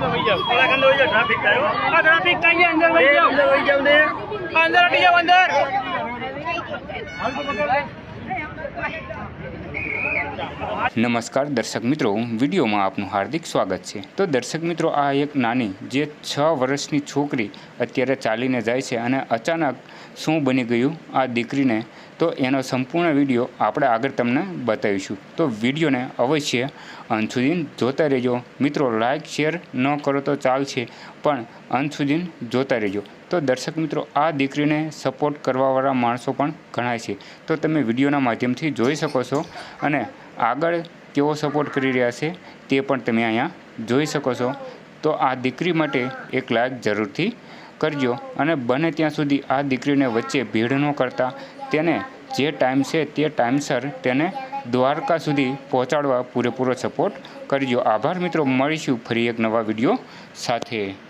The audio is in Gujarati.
ટ્રાફિક થયો આ ટ્રાફિક થઈ અંદર વહી જાઓ. અંદર વહી જાવ ને. અંદર હટી જાઓ અંદર. નમસ્કાર દર્શક મિત્રો વિડીયોમાં આપનું હાર્દિક સ્વાગત છે. તો દર્શક મિત્રો આ એક નાની જે છ વર્ષની છોકરી અત્યારે ચાલીને જાય છે અને અચાનક શું બની ગયું? આ દીકરીને તો એનો સંપૂર્ણ વીડિયો આપણે આગળ તમને બતાવીશું. તો વિડીયોને અવશ્ય અંત સુધી જોતા રહેજો. મિત્રો લાઇક શેર ન કરો તો ચાલશે, પણ અંત સુધી જોતા રહેજો. તો દર્શક મિત્રો, આ દીકરીને સપોર્ટ કરવાવાળા માણસો પણ ઘણા છે. તો તમે વિડીયોના માધ્યમથી જોઈ શકો છો અને આગળ કેવો સપોર્ટ કરી રહ્યા છે તે પણ તમે અહીંયા જોઈ શકો છો. તો આ દીકરી માટે એક લાયક જરૂરથી કરજો. અને બને ત્યાં સુધી આ દીકરીને વચ્ચે ભીડ ન કરતા. તેને જે ટાઈમ છે તે ટાઈમસર તેને દ્વારકા સુધી પહોંચાડવા પૂરેપૂરો સપોર્ટ કરજો. આભાર મિત્રો, મળીશું ફરી એક નવા વીડિયો સાથે.